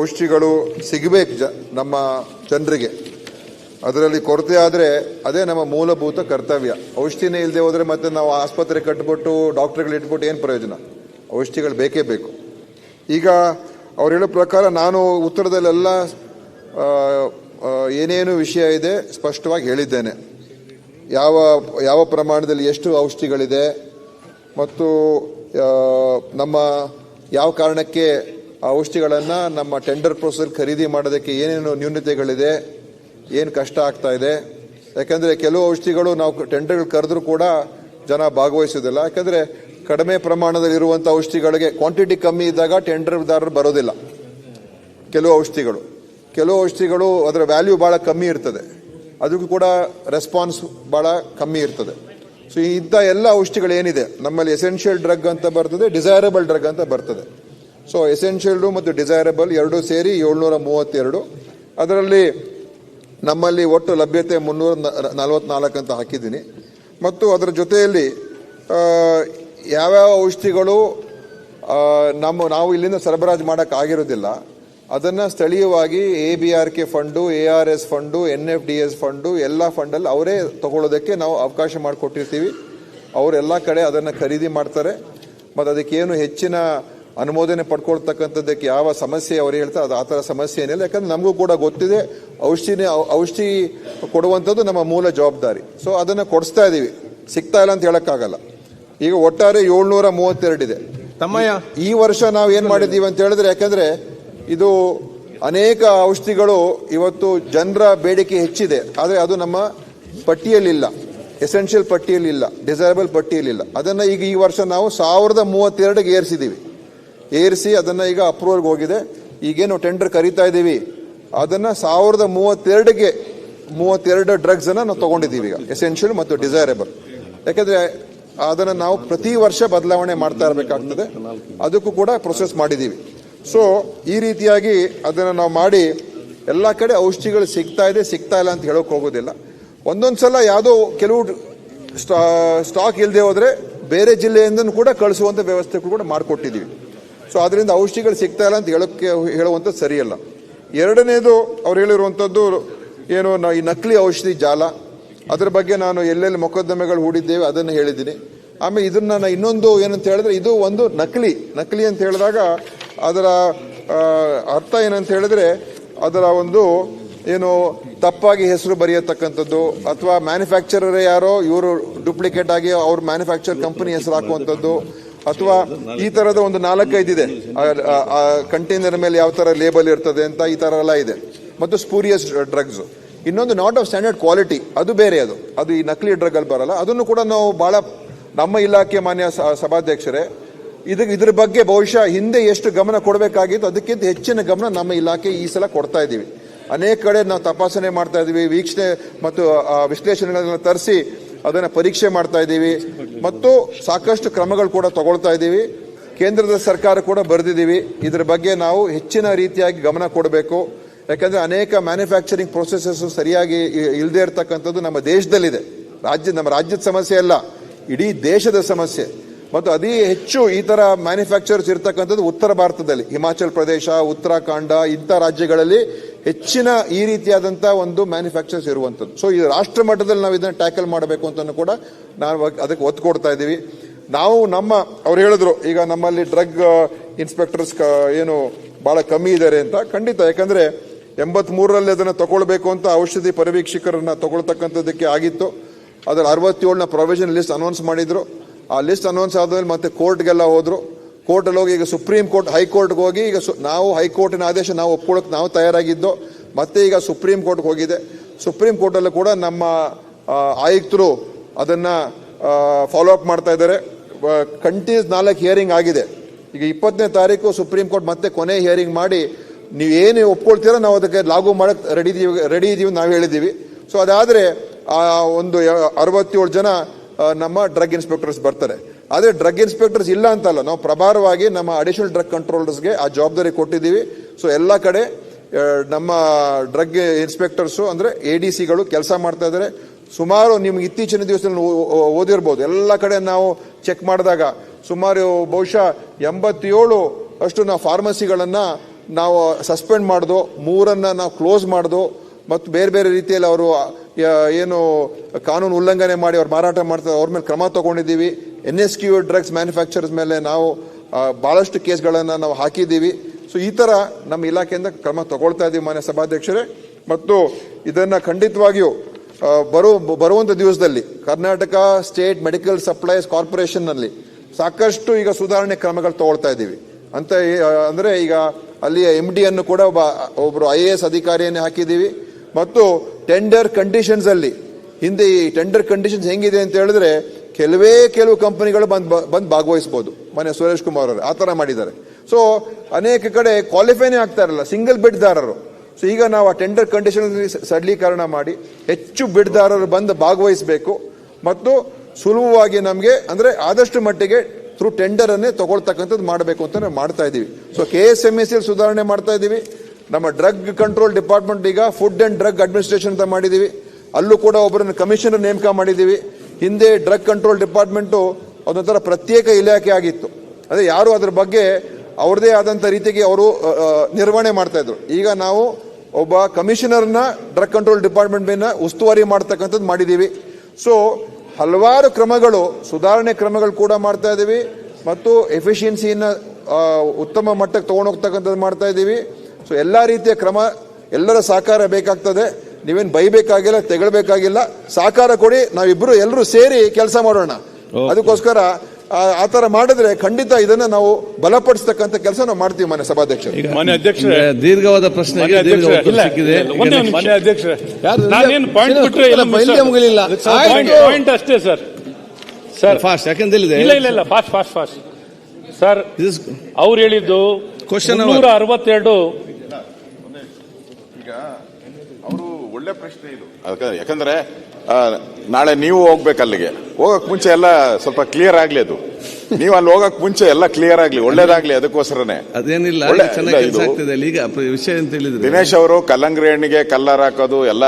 ಔಷಧಿಗಳು ಸಿಗಬೇಕು ಜ, ನಮ್ಮ ಜನರಿಗೆ. ಅದರಲ್ಲಿ ಕೊರತೆ ಆದರೆ ಅದೇ ನಮ್ಮ ಮೂಲಭೂತ ಕರ್ತವ್ಯ. ಔಷಧಿನೇ ಇಲ್ಲದೆ ಹೋದರೆ ಮತ್ತೆ ನಾವು ಆಸ್ಪತ್ರೆ ಕಟ್ಬಿಟ್ಟು ಡಾಕ್ಟ್ರ್ಗಳು ಇಟ್ಬಿಟ್ಟು ಏನು ಪ್ರಯೋಜನ? ಔಷಧಿಗಳು ಬೇಕೇ ಬೇಕು. ಈಗ ಅವ್ರು ಹೇಳೋ ಪ್ರಕಾರ ನಾನು ಉತ್ತರದಲ್ಲೆಲ್ಲ ಏನೇನು ವಿಷಯ ಇದೆ ಸ್ಪಷ್ಟವಾಗಿ ಹೇಳಿದ್ದೇನೆ. ಯಾವ ಯಾವ ಪ್ರಮಾಣದಲ್ಲಿ ಎಷ್ಟು ಔಷಧಿಗಳಿದೆ ಮತ್ತು ನಮ್ಮ ಯಾವ ಕಾರಣಕ್ಕೆ ಆ ಔಷಧಿಗಳನ್ನು ನಮ್ಮ ಟೆಂಡರ್ ಪ್ರೊಸೆಸ್ ಖರೀದಿ ಮಾಡೋದಕ್ಕೆ ಏನೇನು ನ್ಯೂನತೆಗಳಿದೆ, ಏನು ಕಷ್ಟ ಆಗ್ತಾ ಇದೆ. ಯಾಕೆಂದರೆ ಕೆಲವು ಔಷಧಿಗಳು ನಾವು ಟೆಂಡರ್ಗಳು ಕರೆದ್ರೂ ಕೂಡ ಜನ ಭಾಗವಹಿಸೋದಿಲ್ಲ ಯಾಕಂದರೆ ಕಡಿಮೆ ಪ್ರಮಾಣದಲ್ಲಿ ಇರುವಂಥ ಔಷಧಿಗಳಿಗೆ ಕ್ವಾಂಟಿಟಿ ಕಮ್ಮಿ ಇದ್ದಾಗ ಟೆಂಡರ್ದಾರರು ಬರೋದಿಲ್ಲ. ಕೆಲವು ಔಷಧಿಗಳು. ಕೆಲವು ಔಷಧಿಗಳು ಅದರ ವ್ಯಾಲ್ಯೂ ಭಾಳ ಕಮ್ಮಿ ಇರ್ತದೆ. ಅದಕ್ಕೂ ಕೂಡ ರೆಸ್ಪಾನ್ಸ್ ಭಾಳ ಕಮ್ಮಿ ಇರ್ತದೆ. ಸೊ ಇಂಥ ಎಲ್ಲ ಔಷಧಿಗಳು ಏನಿದೆ ನಮ್ಮಲ್ಲಿ ಎಸೆನ್ಷಿಯಲ್ ಡ್ರಗ್ ಅಂತ ಬರ್ತದೆ ಡಿಸೈರಬಲ್ ಡ್ರಗ್ ಅಂತ ಬರ್ತದೆ. ಸೊ ಎಸೆನ್ಷಿಯಲ್ಡು ಮತ್ತು ಡಿಸೈರಬಲ್ ಎರಡೂ ಸೇರಿ ಏಳ್ನೂರ ಮೂವತ್ತೆರಡು ಅದರಲ್ಲಿ ನಮ್ಮಲ್ಲಿ ಒಟ್ಟು ಲಭ್ಯತೆ ಮುನ್ನೂರ ನಲವತ್ನಾಲ್ಕು ಅಂತ ಹಾಕಿದ್ದೀನಿ. ಮತ್ತು ಅದರ ಜೊತೆಯಲ್ಲಿ ಯಾವ್ಯಾವ ಔಷಧಿಗಳು ನಮ್ಮ, ನಾವು ಇಲ್ಲಿಂದ ಸರಬರಾಜು ಮಾಡೋಕ್ಕಾಗಿರೋದಿಲ್ಲ ಅದನ್ನು ಸ್ಥಳೀಯವಾಗಿ A B R K fund A R S fund N F D S fund ಎಲ್ಲ ಫಂಡಲ್ಲಿ ಅವರೇ ತಗೊಳ್ಳೋದಕ್ಕೆ ನಾವು ಅವಕಾಶ ಮಾಡಿಕೊಟ್ಟಿರ್ತೀವಿ. ಅವರೆಲ್ಲ ಕಡೆ ಅದನ್ನು ಖರೀದಿ ಮಾಡ್ತಾರೆ. ಮತ್ತು ಅದಕ್ಕೇನು ಹೆಚ್ಚಿನ ಅನುಮೋದನೆ ಪಡ್ಕೊಳ್ತಕ್ಕಂಥದ್ದಕ್ಕೆ ಯಾವ ಸಮಸ್ಯೆ ಅವ್ರು ಹೇಳ್ತಾರೆ ಅದು ಆ ಥರ ಸಮಸ್ಯೆ ಏನಿಲ್ಲ. ಯಾಕಂದ್ರೆ ನಮಗೂ ಕೂಡ ಗೊತ್ತಿದೆ ಔಷಧಿನೇ ಔಷಧಿ ಕೊಡುವಂಥದ್ದು ನಮ್ಮ ಮೂಲ ಜವಾಬ್ದಾರಿ. ಸೊ ಅದನ್ನು ಕೊಡಿಸ್ತಾ ಇದ್ದೀವಿ ಸಿಗ್ತಾ ಇಲ್ಲ ಅಂತ ಹೇಳೋಕ್ಕಾಗಲ್ಲ. ಈಗ ಒಟ್ಟಾರೆ ಏಳ್ನೂರ ಮೂವತ್ತೆರಡಿದೆ ತಮ್ಮಯ್ಯ. ಈ ವರ್ಷ ನಾವು ಏನು ಮಾಡಿದ್ದೀವಿ ಅಂತ ಹೇಳಿದ್ರೆ ಯಾಕಂದರೆ ಇದು ಅನೇಕ ಔಷಧಿಗಳು ಇವತ್ತು ಜನರ ಬೇಡಿಕೆ ಹೆಚ್ಚಿದೆ. ಆದರೆ ಅದು ನಮ್ಮ ಪಟ್ಟಿಯಲ್ಲಿಲ್ಲ. ಎಸೆನ್ಷಿಯಲ್ ಪಟ್ಟಿಯಲ್ಲಿಲ್ಲ. ಡಿಸೈರಬಲ್ ಪಟ್ಟಿಯಲ್ಲಿಲ್ಲ. ಅದನ್ನು ಈಗ ಈ ವರ್ಷ ನಾವು ಸಾವಿರದ ಮೂವತ್ತೆರಡಿಗೆ ಏರಿಸಿದ್ದೀವಿ. ಏರಿಸಿ ಅದನ್ನು ಈಗ ಅಪ್ರೂವಲ್ಗೆ ಹೋಗಿದೆ. ಈಗೇನು ಟೆಂಡರ್ ಕರೀತಾ ಇದ್ದೀವಿ. ಅದನ್ನು ಸಾವಿರದ ಮೂವತ್ತೆರಡಿಗೆ ಮೂವತ್ತೆರಡು ಡ್ರಗ್ಸನ್ನು ನಾವು ತೊಗೊಂಡಿದ್ದೀವಿ ಈಗ. ಎಸೆನ್ಷಿಯಲ್ ಮತ್ತು ಡಿಸೈರೇಬಲ್ ಯಾಕೆಂದರೆ ಅದನ್ನು ನಾವು ಪ್ರತಿ ವರ್ಷ ಬದಲಾವಣೆ ಮಾಡ್ತಾ ಇರಬೇಕಾಗ್ತದೆ. ಅದಕ್ಕೂ ಕೂಡ ಪ್ರೊಸೆಸ್ ಮಾಡಿದ್ದೀವಿ. ಸೊ ಈ ರೀತಿಯಾಗಿ ಅದನ್ನು ನಾವು ಮಾಡಿ ಎಲ್ಲ ಕಡೆ ಔಷಧಿಗಳು ಸಿಗ್ತಾ ಇದೆ, ಸಿಗ್ತಾ ಇಲ್ಲ ಅಂತ ಹೇಳೋಕೆ ಹೋಗೋದಿಲ್ಲ. ಒಂದೊಂದು ಸಲ ಯಾವುದೋ ಕೆಲವು ಸ್ಟಾಕ್ ಇಲ್ಲದೆ ಹೋದರೆ ಬೇರೆ ಜಿಲ್ಲೆಯಿಂದ ಕೂಡ ಕಳಿಸುವಂಥ ವ್ಯವಸ್ಥೆ ಕೂಡ ಮಾಡಿಕೊಟ್ಟಿದ್ದೀವಿ. ಸೊ ಅದರಿಂದ ಔಷಧಿಗಳು ಸಿಗ್ತಾ ಇಲ್ಲ ಅಂತ ಹೇಳೋಕ್ಕೆ ಹೇಳುವಂಥದ್ದು ಸರಿಯಲ್ಲ. ಎರಡನೇದು ಅವ್ರು ಹೇಳಿರುವಂಥದ್ದು ಏನು ಈ ನಕಲಿ ಔಷಧಿ ಜಾಲ. ಅದರ ಬಗ್ಗೆ ನಾನು ಎಲ್ಲೆಲ್ಲಿ ಮೊಕದ್ದಮೆಗಳು ಹೂಡಿದ್ದೇವೆ ಅದನ್ನು ಹೇಳಿದ್ದೀನಿ. ಆಮೇಲೆ ಇದನ್ನು ನಾನು ಇನ್ನೊಂದು ಏನಂತ ಹೇಳಿದ್ರೆ, ಇದು ಒಂದು ನಕಲಿ ನಕಲಿ ಅಂತ ಹೇಳಿದಾಗ ಅದರ ಅರ್ಥ ಏನಂತ ಹೇಳಿದ್ರೆ ಅದರ ಒಂದು ಏನು, ತಪ್ಪಾಗಿ ಹೆಸರು ಬರೆಯತಕ್ಕಂಥದ್ದು ಅಥವಾ ಮ್ಯಾನುಫ್ಯಾಕ್ಚರರ್ ಯಾರೋ ಇವರು ಡೂಪ್ಲಿಕೇಟ್ ಆಗಿ ಅವ್ರ ಮ್ಯಾನುಫ್ಯಾಕ್ಚರ್ ಕಂಪನಿ ಹೆಸರು ಹಾಕುವಂಥದ್ದು. ಅಥವಾ ಈ ತರದ ಒಂದು ನಾಲ್ಕೈದಿದೆ ಕಂಟೈನರ್ ಮೇಲೆ ಯಾವ ತರ ಲೇಬಲ್ ಇರ್ತದೆ ಅಂತ ಈ ತರ ಎಲ್ಲ ಇದೆ. ಮತ್ತು ಸ್ಪೂರಿಯಸ್ ಡ್ರಗ್ಸ್ ಇನ್ನೊಂದು ನಾಟ್ ಆಫ್ ಸ್ಟ್ಯಾಂಡರ್ಡ್ ಕ್ವಾಲಿಟಿ ಅದು ಬೇರೆ ಅದು. ಅದು ಈ ನಕಲಿ ಡ್ರಗ್ ಅಲ್ಲಿ ಬರಲ್ಲ. ಅದನ್ನು ಕೂಡ ನಾವು ಬಹಳ ನಮ್ಮ ಇಲಾಖೆ ಮಾನ್ಯ ಸಭಾಧ್ಯಕ್ಷರೇ ಇದಕ್ಕೆ ಇದ್ರ ಬಗ್ಗೆ ಬಹುಶಃ ಹಿಂದೆ ಎಷ್ಟು ಗಮನ ಕೊಡಬೇಕಾಗಿತ್ತು, ಅದಕ್ಕಿಂತ ಹೆಚ್ಚಿನ ಗಮನ ನಮ್ಮ ಇಲಾಖೆ ಈ ಸಲ ಕೊಡ್ತಾ ಇದ್ದೀವಿ. ಅನೇಕ ಕಡೆ ನಾವು ತಪಾಸಣೆ ಮಾಡ್ತಾ ಇದ್ದೀವಿ. ವೀಕ್ಷಣೆ ಮತ್ತು ವಿಶ್ಲೇಷಣೆಗಳನ್ನ ತರಿಸಿ ಅದನ್ನು ಪರೀಕ್ಷೆ ಮಾಡ್ತಾ ಇದ್ದೀವಿ. ಮತ್ತು ಸಾಕಷ್ಟು ಕ್ರಮಗಳು ಕೂಡ ತಗೊಳ್ತಾ ಇದ್ದೀವಿ. ಕೇಂದ್ರದ ಸರ್ಕಾರ ಕೂಡ ಬರೆದಿದ್ದೀವಿ. ಇದರ ಬಗ್ಗೆ ನಾವು ಹೆಚ್ಚಿನ ರೀತಿಯಾಗಿ ಗಮನ ಕೊಡಬೇಕು. ಯಾಕಂದ್ರೆ ಅನೇಕ ಮ್ಯಾನುಫ್ಯಾಕ್ಚರಿಂಗ್ ಪ್ರೊಸೆಸಸ್ ಸರಿಯಾಗಿ ಇಲ್ಲದೆ ಇರತಕ್ಕಂಥದ್ದು ನಮ್ಮ ದೇಶದಲ್ಲಿದೆ. ರಾಜ್ಯ, ನಮ್ಮ ರಾಜ್ಯದ ಸಮಸ್ಯೆ ಅಲ್ಲ. ಇಡೀ ದೇಶದ ಸಮಸ್ಯೆ. ಮತ್ತು ಅದೇ ಹೆಚ್ಚು ಈ ತರ ಮ್ಯಾನುಫ್ಯಾಕ್ಚರ್ಸ್ ಇರ್ತಕ್ಕಂಥದ್ದು ಉತ್ತರ ಭಾರತದಲ್ಲಿ. ಹಿಮಾಚಲ್ ಪ್ರದೇಶ, ಉತ್ತರಾಖಂಡ ಇಂಥ ರಾಜ್ಯಗಳಲ್ಲಿ ಹೆಚ್ಚಿನ ಈ ರೀತಿಯಾದಂಥ ಒಂದು ಮ್ಯಾನುಫ್ಯಾಕ್ಚರ್ಸ್ ಇರುವಂಥದ್ದು ಸೊ ಈ ರಾಷ್ಟ್ರ ಮಟ್ಟದಲ್ಲಿ ನಾವು ಇದನ್ನ ಟ್ಯಾಕಲ್ ಮಾಡಬೇಕು ಅಂತ ಕೂಡ ನಾವು ಅದಕ್ಕೆ ಒತ್ತು ಕೊಡ್ತಾ ಇದ್ದೀವಿ. ನಾವು ನಮ್ಮ, ಅವ್ರು ಹೇಳಿದ್ರು, ಈಗ ನಮ್ಮಲ್ಲಿ ಡ್ರಗ್ ಇನ್ಸ್ಪೆಕ್ಟರ್ಸ್ ಏನು ಬಹಳ ಕಮ್ಮಿ ಇದ್ದಾರೆ ಅಂತ. ಖಂಡಿತ, ಯಾಕಂದ್ರೆ ಎಂಬತ್ ಮೂರರಲ್ಲಿ ಅದನ್ನ ತಗೊಳ್ಬೇಕು ಅಂತ ಔಷಧಿ ಪರಿವೀಕ್ಷಕರನ್ನ ತಗೊಳ್ತಕ್ಕಂಥದ್ದಕ್ಕೆ ಆಗಿತ್ತು. ಅದರ ಅರವತ್ತೇಳನ ಪ್ರೊವಿಷನ್ ಲಿಸ್ಟ್ ಅನೌನ್ಸ್ ಮಾಡಿದ್ರು. ಆ ಲಿಸ್ಟ್ ಅನೌನ್ಸ್ ಆದಮೇಲೆ ಮತ್ತೆ ಕೋರ್ಟ್ಗೆಲ್ಲ ಹೋದ್ರು. ಕೋರ್ಟಲ್ಲಿ ಹೋಗಿ, ಈಗ ಸುಪ್ರೀಂ ಕೋರ್ಟ್ ಹೈಕೋರ್ಟ್ಗೆ ಹೋಗಿ, ಈಗ ನಾವು ಹೈಕೋರ್ಟಿನ ಆದೇಶ ನಾವು ಒಪ್ಕೊಳ್ಳೋಕೆ ನಾವು ತಯಾರಾಗಿದ್ದು, ಮತ್ತೆ ಈಗ ಸುಪ್ರೀಂ ಕೋರ್ಟ್ಗೆ ಹೋಗಿದೆ. ಸುಪ್ರೀಂ ಕೋರ್ಟಲ್ಲೂ ಕೂಡ ನಮ್ಮ ಆಯುಕ್ತರು ಅದನ್ನು ಫಾಲೋ ಅಪ್ ಮಾಡ್ತಾ ಇದ್ದಾರೆ. ಕಂಟಿನ್ಯೂಸ್ ನಾಲ್ಕು ಹಿಯರಿಂಗ್ ಆಗಿದೆ. ಈಗ ಇಪ್ಪತ್ತನೇ ತಾರೀಕು ಸುಪ್ರೀಂ ಕೋರ್ಟ್ ಮತ್ತೆ ಕೊನೆ ಹಿಯರಿಂಗ್ ಮಾಡಿ, ನೀವು ಏನು ಒಪ್ಕೊಳ್ತೀರೋ ನಾವು ಅದಕ್ಕೆ ಲಾಗು ಮಾಡಕ್ಕೆ ರೆಡಿ ಇದೀವಿ ರೆಡಿ ಇದೀವಿ ನಾವು ಹೇಳಿದ್ದೀವಿ. ಸೊ ಅದಾದರೆ, ಆ, ಒಂದು, ಅರವತ್ತೇಳು ಜನ ನಮ್ಮ ಡ್ರಗ್ ಇನ್ಸ್ಪೆಕ್ಟರ್ಸ್ ಬರ್ತಾರೆ. ಆದರೆ ಡ್ರಗ್ ಇನ್ಸ್ಪೆಕ್ಟರ್ಸ್ ಇಲ್ಲ ಅಂತಲ್ಲ. ನಾವು ಪ್ರಭಾರವಾಗಿ ನಮ್ಮ ಅಡಿಷನಲ್ ಡ್ರಗ್ ಕಂಟ್ರೋಲರ್ಸ್ಗೆ ಆ ಜವಾಬ್ದಾರಿ ಕೊಟ್ಟಿದ್ದೀವಿ. ಸೊ ಎಲ್ಲ ಕಡೆ ನಮ್ಮ ಡ್ರಗ್ ಇನ್ಸ್ಪೆಕ್ಟರ್ಸು ಅಂದರೆ ಎ ಡಿ ಸಿಗಳು ಕೆಲಸ ಮಾಡ್ತಾ ಇದ್ದಾರೆ ಸುಮಾರು ನಿಮ್ಗೆ ಇತ್ತೀಚಿನ ದಿವಸದಲ್ಲಿ ಓದಿರ್ಬೋದು. ಎಲ್ಲ ಕಡೆ ನಾವು ಚೆಕ್ ಮಾಡಿದಾಗ ಸುಮಾರು ಬಹುಶಃ ಎಂಬತ್ತೇಳು ಅಷ್ಟು ನಾವು ಫಾರ್ಮಸಿಗಳನ್ನು ನಾವು ಸಸ್ಪೆಂಡ್ ಮಾಡ್ದು, ಮೂರನ್ನು ನಾವು ಕ್ಲೋಸ್ ಮಾಡ್ದು, ಮತ್ತು ಬೇರೆ ಬೇರೆ ರೀತಿಯಲ್ಲಿ ಅವರು ಏನು ಕಾನೂನು ಉಲ್ಲಂಘನೆ ಮಾಡಿ ಅವ್ರು ಮಾರಾಟ ಮಾಡ್ತಾರೆ ಅವ್ರ ಮೇಲೆ ಕ್ರಮ ತಗೊಂಡಿದ್ದೀವಿ. N S Q drugs manufacturers ಮೇಲೆ ನಾವು ಭಾಳಷ್ಟು ಕೇಸ್ಗಳನ್ನು ನಾವು ಹಾಕಿದ್ದೀವಿ. ಸೊ ಈ ಥರ ನಮ್ಮ ಇಲಾಖೆಯಿಂದ ಕ್ರಮ ತಗೊಳ್ತಾ ಇದ್ದೀವಿ ಮಾನ್ಯ ಸಭಾಧ್ಯಕ್ಷರೇ. ಮತ್ತು ಇದನ್ನು ಖಂಡಿತವಾಗಿಯೂ ಬರೋ ಬರುವಂಥ ದಿವಸದಲ್ಲಿ ಕರ್ನಾಟಕ ಸ್ಟೇಟ್ ಮೆಡಿಕಲ್ ಸಪ್ಲೈಸ್ ಕಾರ್ಪೊರೇಷನ್ನಲ್ಲಿ ಸಾಕಷ್ಟು ಈಗ ಸುಧಾರಣೆ ಕ್ರಮಗಳು ತಗೊಳ್ತಾ ಇದ್ದೀವಿ ಅಂತ ಅಂದ್ರೆ ಈಗ ಅಲ್ಲಿಯ ಎಂ ಡಿಯನ್ನು ಕೂಡ ಒಬ್ಬ ಒಬ್ಬರು ಐ ಎ ಎಸ್ ಅಧಿಕಾರಿಯನ್ನೇ ಹಾಕಿದ್ದೀವಿ. ಮತ್ತು ಟೆಂಡರ್ ಕಂಡೀಷನ್ಸಲ್ಲಿ ಹಿಂದೆ ಈ ಟೆಂಡರ್ ಕಂಡೀಷನ್ಸ್ ಹೆಂಗಿದೆ ಅಂತ ಹೇಳಿದ್ರೆ ಕೆಲವೇ ಕೆಲವು ಕಂಪನಿಗಳು ಬಂದ್ ಬಂದು ಭಾಗವಹಿಸಬಹುದು ಮನೆ ಸುರೇಶ್ ಕುಮಾರ್ ಅವರು, ಆ ಥರ ಮಾಡಿದ್ದಾರೆ. ಸೊ ಅನೇಕ ಕಡೆ ಕ್ವಾಲಿಫೈನೇ ಆಗ್ತಾ ಇರಲ್ಲ ಸಿಂಗಲ್ ಬಿಡ್ದಾರರು ಸೊ ಈಗ ನಾವು ಆ ಟೆಂಡರ್ ಕಂಡೀಷನ್ ಸಡಲೀಕರಣ ಮಾಡಿ, ಹೆಚ್ಚು ಬಿಡ್ದಾರರು ಬಂದು ಭಾಗವಹಿಸಬೇಕು. ಮತ್ತು ಸುಲಭವಾಗಿ ನಮಗೆ, ಅಂದ್ರೆ ಆದಷ್ಟು ಮಟ್ಟಿಗೆ ಥ್ರೂ ಟೆಂಡರ್ ಅನ್ನೇ ತಗೊಳ್ತಕ್ಕಂಥದ್ದು ಮಾಡಬೇಕು ಅಂತ ನಾವು ಮಾಡ್ತಾ ಇದ್ದೀವಿ. So K S M S ಸುಧಾರಣೆ ಮಾಡ್ತಾ ಇದ್ದೀವಿ. ನಮ್ಮ ಡ್ರಗ್ ಕಂಟ್ರೋಲ್ ಡಿಪಾರ್ಟ್ಮೆಂಟ್ ಈಗ ಫುಡ್ ಅಂಡ್ ಡ್ರಗ್ ಅಡ್ಮಿನಿಸ್ಟ್ರೇಷನ್ ಅಂತ ಮಾಡಿದ್ದೀವಿ. ಅಲ್ಲೂ ಕೂಡ ಒಬ್ಬರನ್ನು ಕಮಿಷನರ್ ನೇಮಕ ಮಾಡಿದ್ದೀವಿ. ಹಿಂದೆ ಡ್ರಗ್ ಕಂಟ್ರೋಲ್ ಡಿಪಾರ್ಟ್ಮೆಂಟು ಅದೊಂಥರ ಪ್ರತ್ಯೇಕ ಇಲಾಖೆ ಆಗಿತ್ತು. ಅದೇ ಯಾರು ಅದ್ರ ಬಗ್ಗೆ ಅವ್ರದೇ ಆದಂಥ ರೀತಿಗೆ ಅವರು ನಿರ್ವಹಣೆ ಮಾಡ್ತಾ ಇದ್ರು. ಈಗ ನಾವು ಒಬ್ಬ ಕಮಿಷನರ್ನ ಡ್ರಗ್ ಕಂಟ್ರೋಲ್ ಡಿಪಾರ್ಟ್ಮೆಂಟ್ ಮೇಲೆ ಉಸ್ತುವಾರಿ ಮಾಡ್ತಕ್ಕಂಥದ್ದು ಮಾಡಿದ್ದೀವಿ. ಸೊ, ಹಲವಾರು ಕ್ರಮಗಳು, ಸುಧಾರಣೆ ಕ್ರಮಗಳು ಕೂಡ ಮಾಡ್ತಾ ಇದ್ದೀವಿ ಮತ್ತು ಎಫಿಷಿಯನ್ಸಿಯನ್ನು ಉತ್ತಮ ಮಟ್ಟಕ್ಕೆ ತಗೊಂಡೋಗ್ತಕ್ಕಂಥದ್ದು ಮಾಡ್ತಾ ಇದ್ದೀವಿ. ಸೊ, ಎಲ್ಲ ರೀತಿಯ ಕ್ರಮ ಎಲ್ಲರ ಸಹಕಾರ ಬೇಕಾಗ್ತದೆ. ನೀವೇನು ಬೈಬೇಕಾಗಿಲ್ಲ ತೆಗಳಬೇಕಾಗಿಲ್ಲ ಸಹಕಾರ ಕೊಡಿ ನಾವಿಬ್ರು ಎಲ್ಲರೂ ಸೇರಿ ಕೆಲಸ ಮಾಡೋಣ. ಅದಕ್ಕೋಸ್ಕರ ಆ- ಆ ಮಾಡಿದ್ರೆ ಖಂಡಿತ ಇದನ್ನ ನಾವು ಬಲಪಡಿಸತಕ್ಕಂತ ಕೆಲಸ ನಾವು ಮಾಡ್ತೀವಿ ಮನೆ ಸಭಾಧ್ಯಕ್ಷ ಮಾನ್ಯ ಅಧ್ಯಕ್ಷರೇ. ದೀರ್ಘವಾದ ಪ್ರಶ್ನೆ ಯಾರು- ನಾನೇನು ಪಾಯಿಂಟ್ ಅಷ್ಟೇ ಸರ್. ಸರ್. ಫಾಸ್ಟ್ ಯಾಕಂದ್ರೆ ಇಲ್ಲಿದೆ ಇಲ್ಲ ಇಲ್ಲ ಇಲ್ಲ ಫಾಸ್ಟ್ ಫಾಸ್ಟ್ ಫಾಸ್ಟ್ ಸರ್ ಅವ್ರು ಹೇಳಿದ್ದು ಕ್ವಶನ್ ಅರವತ್ತೆರಡು ಒಳ್ಳೆ ಪ್ರಶ್ನೆ ಇದು. ಅದಕ್ಕೆ- ಯಾಕಂದ್ರೆ ಆ, ನಾಳೆ ನೀವು ಹೋಗ್ಬೇಕು ಅಲ್ಲಿಗೆ. ಹೋಗಕ್ ಮುಂಚೆ ಎಲ್ಲ ಸ್ವಲ್ಪ ಕ್ಲಿಯರ್ ಆಗ್ಲಿ ಅದು. ನೀವು ಅಲ್ಲಿ ಹೋಗಕ್ ಮುಂಚೆ ಎಲ್ಲ ಕ್ಲಿಯರ್ ಆಗ್ಲಿ ಒಳ್ಳೇದಾಗ್ಲಿ ಅದಕ್ಕೋಸ್ಕರನೇ. ಅದೇನಿಲ್ಲ ಒಳ್ಳೆ- ಚೆನ್ನಾಗಿ ಇಲ್ಲ, ಕೆಲಸ ಇದು- ಆಗ್ತಿದೆ. ಅಲ್ಲಿ ಈಗ ಪ್ರ- ವಿಷಯ ಅಂತ ಹೇಳಿದ್ರೆ ದಿನೇಶ್ ಅವರು ಕಲ್ಲಂಗಡಿ ಹಣ್ಣಿಗೆ ಕಲ್ಲರ್ ಹಾಕೋದು ಎಲ್ಲ